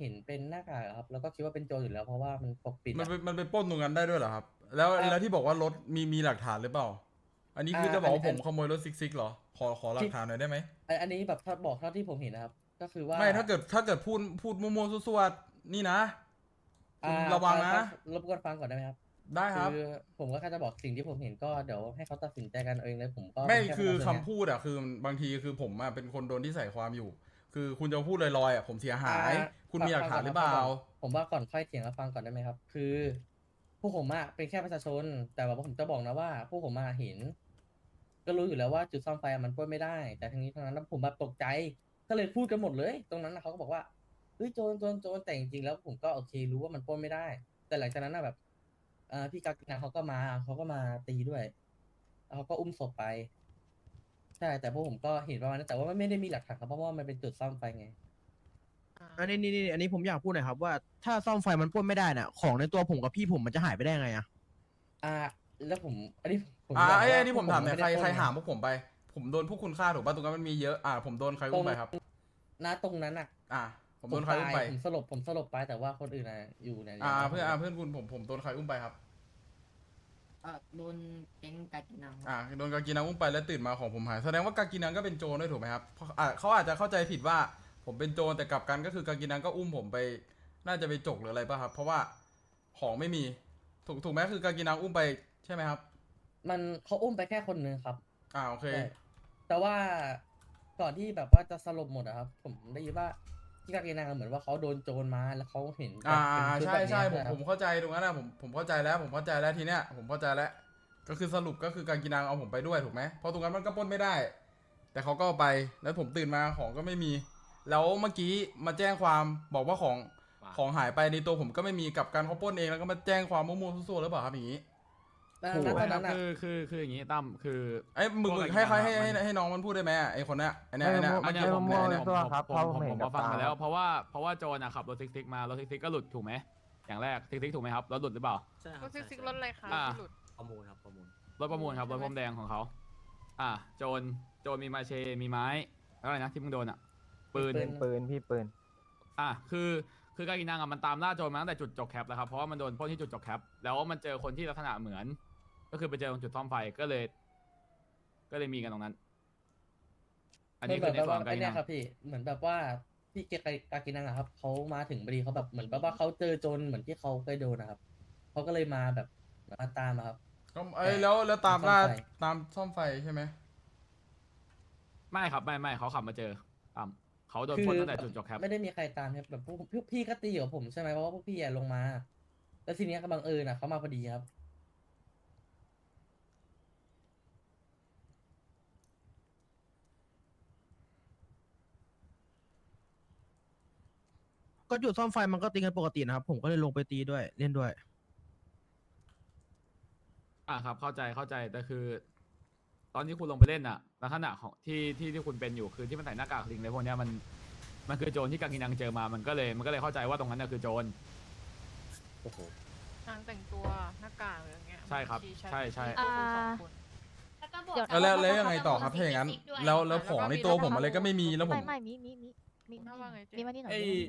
เห็นเป็นหน้ากากอะครับ แล้วก็คิดว่าเป็นโจรอยู่แล้วเพราะว่ามันปกปิดมันอะไปมันไปปล้นตรงนั้นได้ด้วยเหรอครับ แล้วอ่าแล้วที่บอกว่ารถมีมีหลักฐานหรือเปล่า อันนี้คืออ่าจะบอกว่าอัผนมอันขโมยรถซิกซิกเหรอ ขอขอหลัที่กฐานหน่อยได้ไหมอันอันนี้แบบถ้าบอกเท่าที่ผมเห็นนะครับ ก็คือว่าไม่ถ้าเกิดถ้าเกิดพูดพูดมั่วๆซั่วๆนี่นะคุณอ่าระวังนะฟัรบกวนฟังก่อนได้ไหมครับ ได้ครับ คือผมก็แค่จะบอกสิ่งที่ผมเห็นก็เดี๋ยวให้เขาตัดสินใจกันเอาเองเลยผมก็ไม่เป็นแคือประคำชาชนไงพูดอะคือบางทีคือผมอะเป็นคนโดนที่ใส่ความอยู่ คือคุณจะพูดลอยๆอะผมเสียหาย อ่าคุณมีหลักฐานหรือเปล่าฟังก่อนครับผมว่าก่อนค่อยเถียงแล้วฟังก่อนได้ไหมครับ คือพวกผมอะเป็นแค่ประชาชน แต่ว่าผมจะบอกนะว่าพวกผมมาเห็น ก็รู้อยู่แล้วว่าจุดซ่อมไฟอะมันปล้นไม่ได้ แต่ทั้งนี้ทั้งนั้นผมแบบตกใจ ก็เลยพูดกันหมดเลย ตรงนั้นนะเขาก็บอกว่าเฮ้ยโจรโจรโจรแต่จริงๆแล้วผมก็โอเค รู้ว่ามันปล้นไม่ได้ แต่หลังจากนั้นนะแบบเอ่อพี่กากินาเขาก็มาเขาก็มาตีด้วยแล้วเขาก็อุ้มศพไป ใช่แต่พวกผมก็เห็นประมาณนั้นแต่ว่ามันไม่ได้มีหลักฐานครับเพราะว่ามันเป็นจุดซ่อมไฟไง อันนี้นี่นี่อันนี้ผมอยากพูดหน่อยครับว่าถ้าซ่อมไฟมันปล้นไม่ได้น่ะของในตัวผมกับพี่ผมมันจะหายไปได้ไงอะอ่า แล้วผมอันนี้ผมอ่าบอกไอ้ว่าไอ้ที่ผมถามเนี่ยไได้ใครปล้นใครไงหามพวกผมไป ผมโดนพวกคุณฆ่าถูกป่ะตรงนั้นมันมีเยอะอ่าผมโดนใครอุ้มไปครับ ณตรงนั้นอะอ่า ผมโดนใครอุ้มไปตายผมสลบผมสลบไปแต่ว่าคนอื่นอะอยู่ในอ่า เพื่อนอ่าเพื่อนคุณผมผมโดนใครอุ้มไปครับ เออโดนแก๊งกากินังอ่าโดนกากินังอุ้มไปแล้วตื่นมาของผมหายแสดงว่ากากินังก็เป็นโจรด้วยถูกไหมครับเพราะอ่าเขาอาจจะเข้าใจผิดว่าผมเป็นโจรแต่กลับกันก็คือกากินังก็อุ้มผมไป น่าจะไปจกหรืออะไรป่ะครับ เพราะว่าของไม่มีถูกถูกไหมคือกากินังอุ้มไปใช่ไหมครับ มันเขาอุ้มไปแค่คนนึงครับอ่าโอเคใช่แต่ว่าก่อนที่แบบว่าจะสลบหมดอะครับ ผมได้ยินว่า ที่กาเกนังเหมือนว่าเขาโดนโจรมาแล้วเขาเห็นอ่าเป็นชุดใช่แบบนี้ใช่ผมครับผมเข้าใจตรงนั้นนะผมผมเข้าใจแล้วผมเข้าใจแล้วทีเนี้ยผมเข้าใจแล้วก็คือสรุปก็คือการกินนางเอาผมไปด้วยถูกไหมเพราะตรงนั้นมันก็ปล้นไม่ได้ แต่เขาก็เอาไปแล้วผมตื่นมาของก็ไม่มี แล้วเมื่อกี้มาแจ้งความบอกว่าของของหายไปในตัวผมก็ไม่มีกลับการเขาปล้นเองแล้วก็มาแจ้งความมั่วๆซั่วๆหรือเปล่าครับอย่างนี้ แล้วโอ้โห ณตอนนั้นอะคือคือคืออย่างนี้ตั้มคือ ไอ้ยมึงพวกมึงการให้เขาให้กินนางอะให้มันให้น้องมันพูดได้ไหมไอ้คนเนี้ยไอ้เนี้ยไอ้เนี้ยอันเนี้ยเมื่อกี้ผมผมผมเนี่ยผมครับผมเพราะผมผมเห็ผมนกับมาฟังมาตาแล้วเพราะว่าเพราะว่าโจรอะขับรถซิกซิกมารถซิกซิกก็หลุดถูกไหมอย่างแรกซิกซิกถูกไหมครับรถหลุดหรือเปล่า ใช่ครรับถซิกซิกรใช่ถอะไรคะอ่า ที่หลุด ประมูลครับประมูลรถประมูลครับรถพรมแดงของเขาอ่าโจรโจรมีมาเชมีไม้แล้วอะไรนะที่มึงโดนอะปืน ปืนปืนพี่ปืน อะคือ คือการกินนางอะมันตามล่าโจรมาตั้งแต่จุดจบแคปแล้วครับเพราะว่ามันโดนปล้นที่จุดจบแคปแล้วมันเจอคนที่ลักษณะเหมือน ก็คือไปเจอตรงจุดซ่อมไฟก็เลย ก็เลยมีกันตรงนั้น อันนี้เหคืมืออนในแบบส่วนว่าของการไอ้กินเนี่ยนางครับพี่เหมือนแบบว่าพี่เกกากินังอะครับเขามาถึงพอดีเขาแบบเหมือนแบบว่าเขาเจอโจรเหมือนที่เขาเคยโดนนะครับเขาก็เลยมาแบบมาตามอะครับ ก็เอ้ยแล้วแล้วตามล่าซ่อมไฟ ตามซ่อมไฟใช่ไหม ไม่ครับ ไม่ไม่เขาขับมาเจออ่า เขาโดนปล้นตั้งแต่จุดจบแคปไม่ได้มีใครตามครับแบบพวกพวกพี่ก็ตีกับผมใช่ไหมเพราะว่าพวกพี่อะลงมา แล้วทีเนี้ยก็บังเอิญอะเขามาพอดีครับ ก็จุดซ่อมไฟมันก็ตีกันปกตินะครับ ผมก็เลยลงไปตีด้วยเล่นด้วย อะครับ เข้าใจเข้าใจแต่คือ ตอนที่คุณลงไปเล่นอะลักษณะของที่ที่ที่คุณเป็นอยู่คือที่มันใส่หน้ากากลิงเลยพวกเนี้ยมันมันคือโจรที่กังกินังเจอมามันก็เลยมันก็เลยเข้าใจว่าตรงนั้นน่ะคือโจรทางแต่งตัวหน้ากากอะไรอย่างเงี้ยใช่ครับชี้ชัดใช่ใช่พวกคุณสองคนแล้วก็บอกเดี๋ยวแล้วแล้วแล้วยังไงต่อครับถ้าอย่างนั้น แล้วแล้วของในตัวผมอะไรก็ไม่มีแล้วผม ไม่ไม่มีมีมีมีน่าว่าไงเจ๊ มีมานี่หน่อยไอ้มีมานี่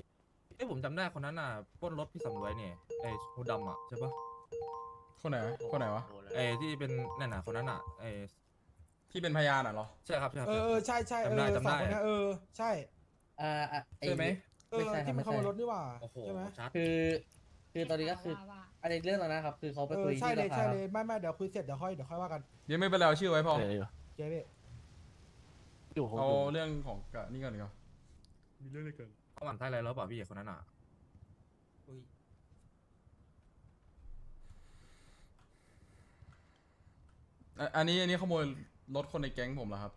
ไอ้ยผมจำได้คนนั้นน่ะปล้นรถพี่สำรวยเนี่ยไอ้ฮูดดำอะใช่ปะคนไหนคนไหนวะ ไอ้ที่เป็นนั่นน่ะคนนั้นอะไอ้ ที่เป็นพยานอะเหรอ ใช่ครับใช่ครับ เออเออใช่ใช่เอจำได้อจำสอได้งคนเนี้ยเออใช่อ่าอะไอ้ ใช่ไหมเอไม่อใช่ครัที่บมันไม่ขใช่โมยรถนี่หว่าโอ้โหใช่ไหมชัด คือ คือตอนนี้ก็คือว่าว่าอันนี้เรื่องตอนนั้นครับ คือเขาไปเอคุอยใช่ที่เลยราคาใช่เลยไม่ไม่เดี๋ยวคุยเสร็จเดี๋ยวค่อยเดี๋ยวค่อยว่ากันเดี๋ยวไม่เป็นไรเอาชื่อไว้พอเจ๊พี่เอาเรื่องของกะนี่ก่อนดีกว่าเขาหมั่นไส้อะไรแล้วเปล่าพี่คนนั้นอะอะอันนี้อันนี้ขโมย รถคนในแก๊งผมเหรอครับ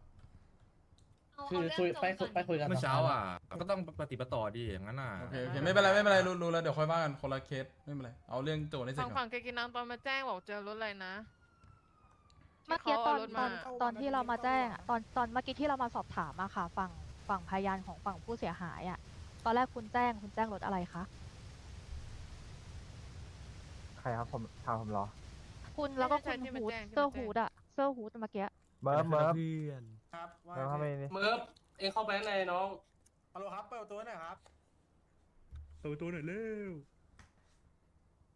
เอาคือเอาคุยเรื่องโจรไปคุยก่อนไปคุยกันเมื่อเช้าสงคนอะ ก็ต้องปฏิบัติต่อดีอย่างนั้นน่ะ โอเคโอเคไม่เป็นไรไม่เป็นไรรู้รู้แล้วเดี๋ยวค่อยว่ากันคนละเคสไม่เป็นไรเอาเรื่องโจรให้เสร็จฝั่งก่อฝั่นงเกกินังตอนมาแจ้งบอกเจอรถอะไรนะเมื่อกี้ที่ตขาอนเารถตมาอนตอนที่เรามาแจ้งอะตอนตอนเมื่อกี้ที่เรามาสอบถามอะค่ะ ฝั่งฝั่งพยานของฝั่งผู้เสียหายอะตอนแรกคุณแจ้งคุณแจ้งรถอะไรคะใครครับผมถามผมเหรอ คุณแล้วก็ใช่คุณใช่ที่มันฮูดแจ้งที่เสื้อมันแจ้งฮูดอะเสื้อฮูดเมื่อกี้ เมิร์ฟเมิร์ฟครับเมิร์ฟเข้าไปนี่เมิร์ฟเองเข้าไปข้างในน้องฮัลโหลครับเปิดประตูหน่อยครับเปิดประตูหน่อยเร็ว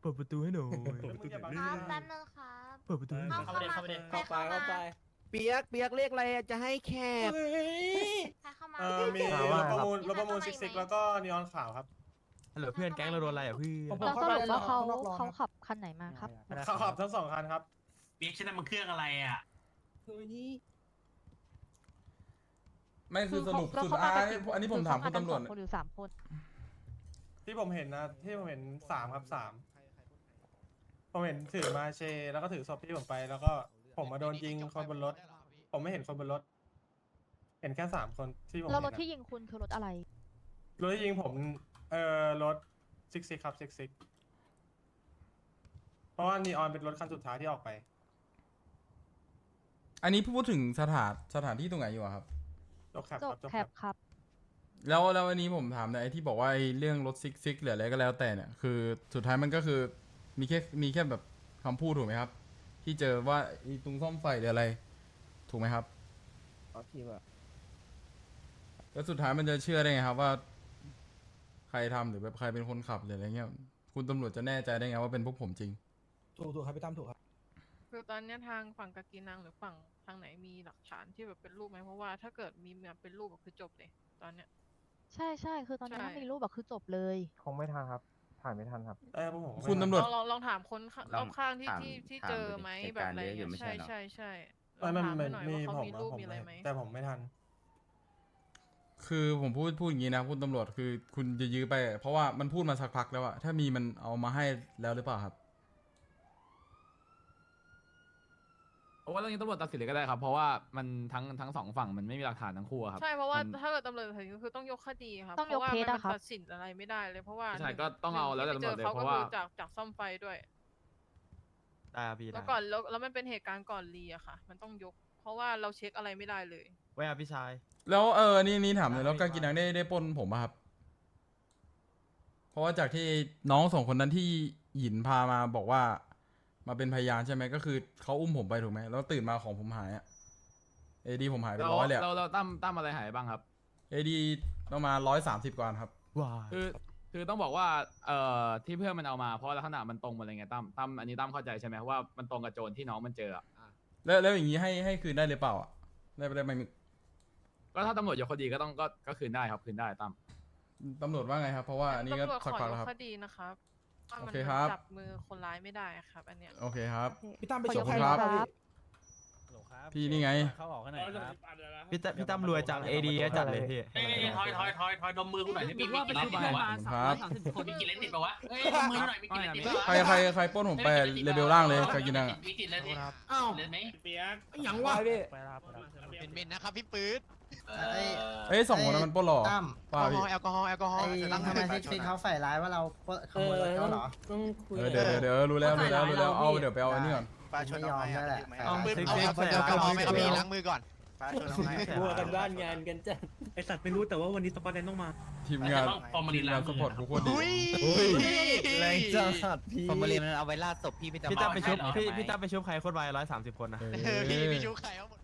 เปิดประตูให้หน่อย เปิดประตูหน่อยคเร็รับวแป๊บนึงครับ เปิดประตูให้หน่อยเข้ามาเข้าไปใครเข้ามาเปียกเปียกเรียกอะไรอะจะให้แคบใครเข้ามา เออมีถามว่ารถประมูลมีรถประมูลใครซิกซิกเข้ามาอีกไหมแล้วก็นีออนขาวครับฮัลโหลเพื่อนแก๊งเราโดนอะไรอะเพื่อนผมแล้วสรุปว่าเขาเข้าไปแล้วเขาขับคันไหนมาครับเขาขับทั้งสองคันครับเปียกฉันนั่นมันเครื่องอะไรอะ ไม่คือสรุปแล้วสุดเขาท้ายกันกี่อันนี้ผมคืถามเขคุณตำรวจกันสองคนหรือสามคน ที่ผมเห็นนะที่ผมเห็นสามครับสามผมเห็นถือมาเช แล้วก็ถือศพที่ผมไป แล้วก็ผมมาโดนยิงคนบนรถ ผมไม่เห็นคนบนรถ เห็นแค่สามคนที่ผมแล้วเห็รนถนะที่ยิงคุณคือรถอะไร รถที่ยิงผม เอ่อรถซิกซิกครับซิกซิกเพราะว่านีออนเป็นรถคันสุดท้ายที่ออกไป อันนี้พูดถึงสถานสถานที่ตรงไหนอยู่อะครับ จบแคปจครับบจบแคแคปปครับ แล้วแล้วอันนี้ผมถามหน่อยไอ้ที่บอกว่าไอ้เรื่องรถซิกซิกหรืออะไรก็แล้วแต่เนี่ยคือสุดท้ายมันก็คือมีแค่มีแค่แบบคำพูดถูกไหมครับ ที่เจอว่าไอ้ตรงซ่อมไฟหรืออะไร ถูกไหมครับแล้วสุดท้ายมันจะเชื่อได้ไงครับว่า ใครทำหรือแบบใครเป็นคนขับหรืออะไรเงี้ยคุณตำรวจจะแน่ใจได้ไงว่าเป็นพวกผมจริง ถูกถูกครับพี่ตั้มถูกครับ คือตอนเนี้ยทางฝั่งกากีนังหรือฝั่ง ทางไหนมีหลักฐานที่แบบเป็นรูปไหมเพราะว่าถ้าเกิดมีแบบเป็นรูปก็คือจบเลย ตอนเนี้ย ใช่ใช่คือตอนนี้ใช่ ถ้ามีรูปแบบคือจบเลย คงไม่ทันครับ ถ่ายไม่ทันครับ เออพวกผมก็ไม่คุณทันตำรวจลองลองลองถามคนข้างลรองอบข้างที่ถามที่ที่ถามเจอดูดิไหมเหตุแบบการณ์อะไรเยอะอยู่เงี้ยไม่ใช่ใช่เหรอ ใช่ใช่ลไม่องไม่ถามไม่หน่อยมีว่าผเขามมีนะรูปผมมีอะไรไหม แต่ผมไม่ทัน คือผมพูดพูดอย่างนี้นะคุณตำรวจคือคุณจะยื้อไป เพราะว่ามันพูดมาสักพักแล้วอะถ้ามีมันเอามาให้แล้วหรือเปล่าครับ เพราะว่าเรื่องนี้ตำรวจตัดสินเลยก็ได้ครับ เพราะว่ามันทั้งทั้งสองฝั่งมันไม่มีหลักฐานทั้งคู่อะครับ ใช่เพราะว่ามันถ้าเกิดตำรวจถึงก็คือต้องยกคดีครับต้องเพราะยกว่าเคสมันอะครับตัดสินอะไรไม่ได้เลยเพราะว่าใช่หนึ่ก็ต้องเอาแล้วแต่หนึ่ตำรวจเลยที่ไปจอเขาเพราะว่าก็คือจากจากซ่อมไฟด้วย ได้ครับพี่แล้ได้วก่อนแล้วแล้วมันเป็นเหตุการณ์ก่อนรีอะค่ะ มันต้องยก เพราะว่าเราเช็คอะไรไม่ได้เลย ไว้ครับพี่ชาย แล้วเออนี่นี่ถามเลยแล้วการกินนังได้ได้ปล้นผมป่ะครับ เพราะว่าจากที่น้องสองคนนั้นที่หยินพามาบอกว่า มาเป็นพยานใช่ไหมก็คือเขาอุ้มผมไปถูกไหมแล้วตื่นมาของผมหายอะเอดีผมหายไปเราร้อยเลยอะเราเราตั้มตั้มอะไรหายบ้างครับ เอดีประมาณร้อยสามสิบกว่าครับ ว้าคือคือต้องบอกว่าเอ่อที่เพื่อนมันเอามาเพราะลักษณะมันตรงหมดเลยไงตั้มตั้มอันนี้ตั้มเข้าใจใช่ไหมว่ามันตรงกับโจรที่น้องมันเจออะแล้วแล้วอย่างนี้ให้ให้คืนได้หรือเปล่าอะได้ได้ไหมก็ถ้าตำรวจยกคดีก็ต้องก็ก็คืนได้ครับคืนได้ตั้มตำรวจว่าไงครับ เพราะว่าอันนี้ก็ตำรวจขสักอพักยแล้วกครับ คดีนะครับ ว่ามันโอเคครับ จับมือคนร้ายไม่ได้ครับ อันเนี้ย โอเคครับ พี่ตั้มไปขอชยกกใครคดีมาคบ้างรับ พี่ พี่นี่ไง เข้าออกข้างในครับ พี่ตั้มพี่ตั้มรวยจังเอดีจัดเลยพี่ เอ้ยถอยถอยถอยถอยดมมือกูหน่อยมีมีกินเลนติดปะวะครับมีกินเลนติดปะวะเอ้ยดมมือหน่อยมีกินเลนติดปะวะใครใครใครปล้นผมไปเลเวลล่างเลยการกินนังอะมีกินเลนติดอ้าวเลนไหมอย่างว่าพี่เป็นเมนนะครับพี่ปื๊ด เอ้ยสองคนนั้นมันปล้นหรอเปล่าพี่ แอลกอฮอล์แอลกอฮอล์ทำไมซิกซิกเขาใส่ร้ายว่าเราขโมยรถเขาเหรอเออเดี๋ยวเดี๋ยวเดี๋ยวรู้แล้วรู้แล้วรู้แล้วเอาเดี๋ยวไปเอาอันนี้ก่อนไม่ยอมนั่นแหละเอาปื๊ดเอาเอาเอาแอลกอฮอล์ไม่เอาพี่เอาล้างมือก่อนบัวกันบ้านงานกันจ้ะไอสัตว์ไม่รู้แต่ว่าวันนี้สปอร์ตแดนต้องมา ทีมงานต้องฟอร์มาลิทีนมล้างงานสมือปอร์ตกูโคตรดีแรงจัดพี่ฟอร์มาลีนเอาไว้ล่าศพพี่พี่ตั้มพี่ตั้มไปชุบพี่พี่ตั้มไปชุบใครโคตรไวร้อยสามสิบคนนะ เออพี่พี่ชุบใครเอาหมด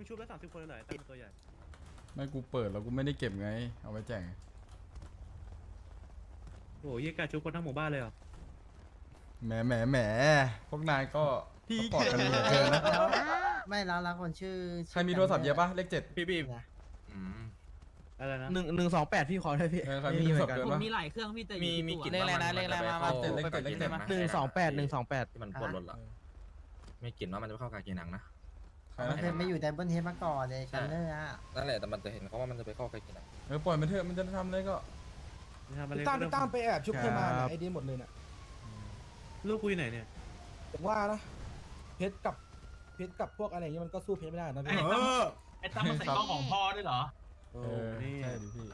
มึงชุบแล้วสามสิบคนเลยเหรอไอ้ตั้งตัวใหญ่ไม่กูเปิดแล้วกูไม่ได้เก็บไง เอาไว้แจกโอ้ยยี่การชุบคนทั้งหมู่บ้านเลยเหรอแหมแหมแหมพวกนายก็สปอร์ตกันเหลือเกินนะไม่แล้วแล้วคนชื่อใครมีโทรศัพท์เยอะปะเลขเจ็ดพี่บีมนะอะไรนะหนึ่งหนึ่งสองแปดพี่ขอได้พี่เออใครมีโทรศัพท์เกินปะ มีหลายเครื่องพี่แต่มีมีกี่เลขอะไรนะเลขอะไรมามาเลขเจ็ดเลขเจ็ดเลขเจ็ด หนึ่งสองแปดหนึ่งสองแปดที่มันปวดรถเหรอไม่กินว่ามันจะเข้าการกินหนังนะใคร มันนะเคยไม่อยู่แต่บนเทปมาก่อนเลยกันเนอร์อะนั่นแหละแต่มันจะเห็นเขาว่ามันจะไปเข้าการกินหนังเออปล่อยมันเถอะมันจะทำอะไรก็พี่ตั้มพี่ตั้มไปแอบชุบใครมาเนี่ยไอเดียหมดเลยน่ะลูกกูอยู่ไหนเนี่ยผมว่านะเพชรกับเพชรกับพวกอะไรอย่างเงี้ยมันก็สู้เพชรไม่ได้นะพี่ไอ้ตั้มมันใส่กล้องของพ่อด้วยเหรอเออใช่ดิพี่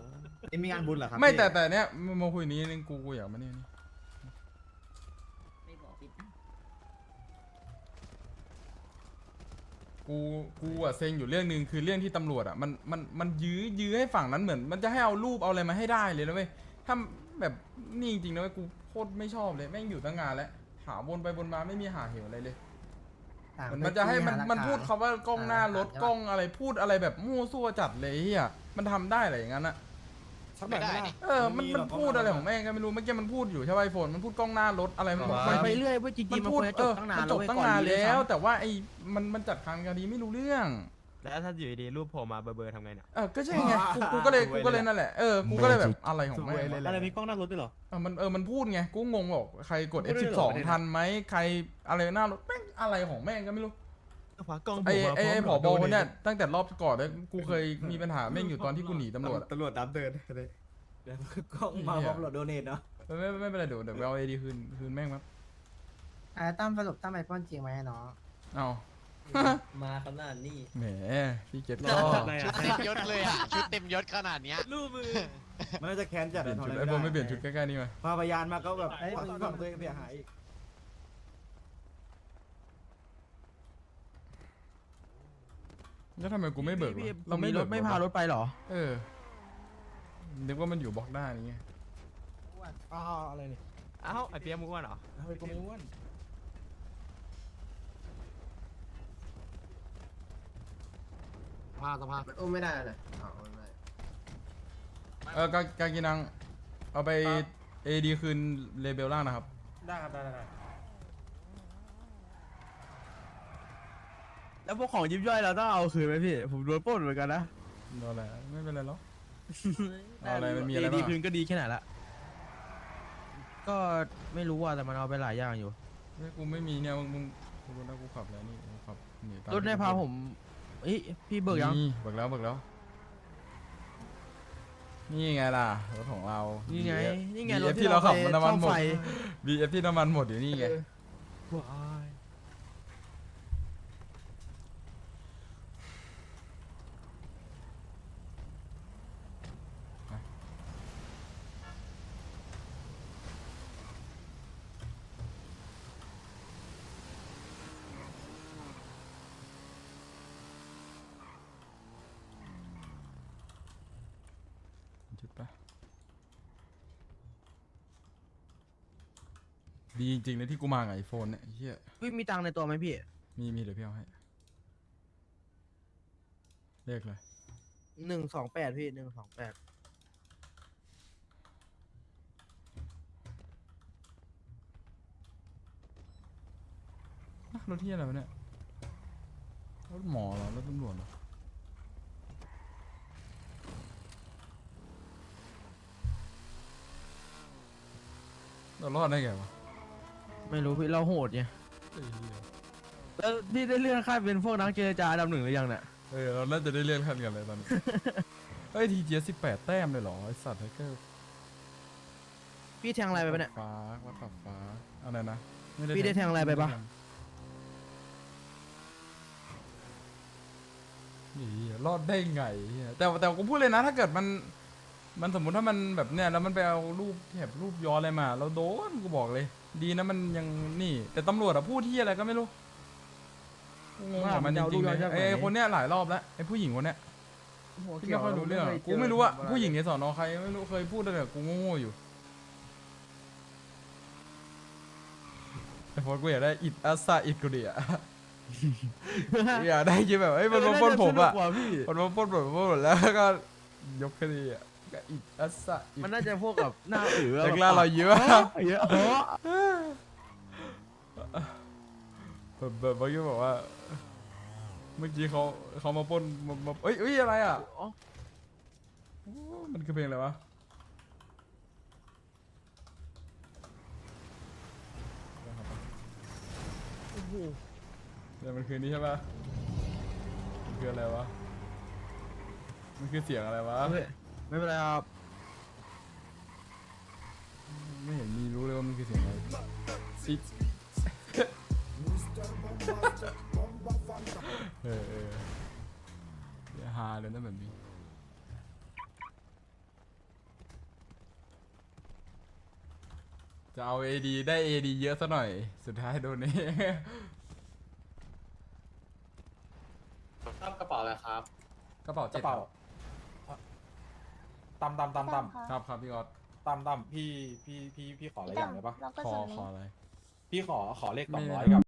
นี่มีงานบุญเหรอครับไม่แต่แต่เนี้ยมาคุยนี้นึงกูกูอยากมาเนี่ยนี่ ไม่บอกพี่ตั้ม กูกูอะเซ็งอยู่เรื่องหนึ่งคือเรื่องที่ตำรวจอะมันมันมันยื้อยื้อให้ฝั่งนั้นเหมือน มันจะให้เอารูปเอาอะไรมาให้ได้เลยนะเว้ยถ้าแบบนี่จริงๆนะเว้ยกูโคตรไม่ชอบเลยแม่งอยู่ตั้งงานแล้วหาวนไปวนมาไม่มีหาเหวอะไรเลย ต่างมันมันจะให้มันไปมันพูดหคำว่ากล้องหน้า รถใช่ปะกล้องอะไรพูดอะไรแบบมั่วซั่วจัดเลยเฮียมันทำได้เหรออย่างนั้นอะ สักหน่อยไม่ได้เออมันมันพูดอะไรของแม่งก็ไม่รู้เมื่อกี้มันพูดอยู่ใช่ไหมไอโฟนมันพูดกล้องหน้ารถอะไรมันบอกมันมันไปเรื่อยเว้ยจริงมันๆมันพูคดวรจะจเอบอตั้งนานมันแล้จวบเว้ยตั้งก่อนนานนี้ด้วยแล้วซ้ำแต่ว่าไอ้มันมันจัดการคดีไม่รู้เรื่อง แล้วถ้าอยู่ดีๆรูปโผล่มาเบอร์เบอร์ทำไงเนี่ย เออก็ใช่ไงกูกูก็เลยกูก็เลยนั่นแหละเออกูก็เลยแบบอะไรของแม่งเลยอะไรมีกล้องหน้ารถด้วยเหรอ เออมันเออ มันพูดไง กูงงบอกใครกด พูดด้วยเหรอ F12 ประเด็นอะ ทันไหม ใครอะไรหน้ารถแม่งอะไรของแม่งก็ไม่รู้ ขวากล้องไอ้โผล่มาไอ้ไอ้พผร้อมบกับคนเนี่ยโดเตั้งแต่รอบก่อนเนี่ยกูเคยมีปัญหาแม่งอยู่ตอนที่กูหนีตำรวจอะตำรวจดับเดินเลยเดี๋ยวกล้องมาพร้อมโหลดโดเนทเนาะไม่ไม่ไม่เป็นไรเดี๋ยวเดี๋ยวไปเอาไอดีคืนคืนแม่งมั้งอ่าตั้มสรุปตั้มไปปล้นจริงไหมเนาะเอามาขนาดนี้แหมพี่เกตรก็ออะไรอะเต็มยศเลยอะ ชุดเต็มยศขนาดเนี้ย รูปมือมันน่าจะแค้นจัดเปลี่ยนชุดไอ้พวกไม่เปลี่ยนชุดใกล้ๆนี่มาพาพยานมาก็แบบฝั่งตัวเองเสียหายอีก แล้วทำไมกูไม่เบิกพี่วะเราไม่รถไม่พารถไปเหรอ เออนึกว่ามันอยู่บล็อกหน้านี่ไงอ้าวอะไรนี่อ้าวไอเปียมุกวนเหรอทำไมกูไม่อ้วนสภาพสภาพอุ้มไม่ได้เลยอ๋ออุ้มไม่ได้เออกาการกินัง เอาไปเอดีคืนเลเบลล่างนะครับ ได้ครับได้ได้ได้ แล้วพวกของยิบย่อยเราต้องเอาคืนไหมพี่ ผมโดนปล้นเหมือนกันนะรออะไรไม่เป็นไรหรอก เอาอะไรมันมีอะไรบ้าง ดีคืนก็ดีแค่ไหนละก็ไม่รู้ว่าแต่มันเอาไปหลายอย่างอยู่ เฮ้ยกูไม่มีเนี่ยมึงมึงกูรู้แล้วกูขับแล้วนี่กูขับหนีตามรถในพาผมเอ้ยพี่เบิกยัง นี่เบิกแล้วเบิกแล้ว นี่ไงล่ะรถของเรา นี่ไง BF นี่ไง BF รถที่เราขับไปน้ำมันหมดซ่อไฟ BF ที่น้ำมันหมดอยู่นี่ไงว้ายจุดปะ ดีจริงๆเลยที่กูมากับไอโฟนเนี่ยไอ้เฮียพี่มีตังค์ในตัวไหมพี่ มีมีเดี๋ยวพี่เอาให้เลขเลยหนึ่งสองแปดพี่หนึ่งสองแปดรถที่อะไรวะเนี่ยรถหมอเหรอรถตำรวจเหรอเรารอดได้ไงวะ ไม่รู้พี่เราโหดไงไอ้เหี้ยแล้วพี่ได้เลื่อนขั้นเป็นพวกนักเจรจาอันดับหนึ่งหรือยังเนี่ยเออเราน่าจะได้เลื่อนขั้นกันเลยตอนนี้ เฮ้ยทีเจสิบแปดแต้มเลยเหรอไอสัตว์ไทเกอร์พี่แทงอะไรไปปะเนี่ย ฟ้าวัดตับฟ้าอะไรนะพี่ได้แทงอะไรไปปะ นี่รอดได้ไงเหี้ยแต่แต่กูพูดเลยนะ ถ้าเกิดมัน มันสมมุติถ้ามันแบบเนี้ยแล้วมันไปเอารูปแถบรูปย้อนอะไรมา เราโดนกูบอกเลย ดีนะมันยังนี่ แต่ตำรวจอะพูดที่อะไรก็ไม่รู้กูงงกับมันจริงๆเลยไอ้ไอ้คนเนี้ยหลายรอบแล้วไอ้ผู้หญิงคนเนี้ยที่ไม่ค่อยรู้เรื่องอะกูไม่รู้อะผู้หญิงในสอนอใครไม่รู้เคยพูดอะไรกับกูโง่ๆอยู่ไอ้โฟนกูอยากได้อิดอาซาอิดกูดิอะอยากได้ยินแบบเอ้ยมันมาปล้นผมอะเน่าจสนุกกว่าพี่มันมาปล้นผมปล้นผมแล้วก็ยกคดีอะ ก็อิดอาซาอิดมันน่าจะพวกกับหน้าอือแรกล่าเราเยอะเยอะเพราะแบบแบบเมื่อกี้บอกว่า เมื่อกี้เขาเขามาปล้นมามาเอ้ยเอ้ยอะไรอะโอ้มันคือเพลงอะไรวะเดี๋ยวมันคือนี้ใช่ปะมันคืออะไรวะ มันคือเสียงอะไรวะ ไม่เป็นไรครับ ไม่เห็นมีรู้เลยว่ามันคือเสียงอะไรซิเออเออเดี๋ยวฮาเลยนะแบบนี้ จะเอา AD ได้ AD เยอะซะหน่อย สุดท้ายโดนนี่ชอบกระเป๋าอะไรครับ กระเป๋ากเจ็ระดเป๋า ตำตำตำตำครับครับพี่ออสตำตำพี่พี่พี่พี่ขออะไรอย่างได้ปะแล้วก็ขอส่วนนี้ขออะไร พี่ขอขอเลขสองร้อยไม่กับ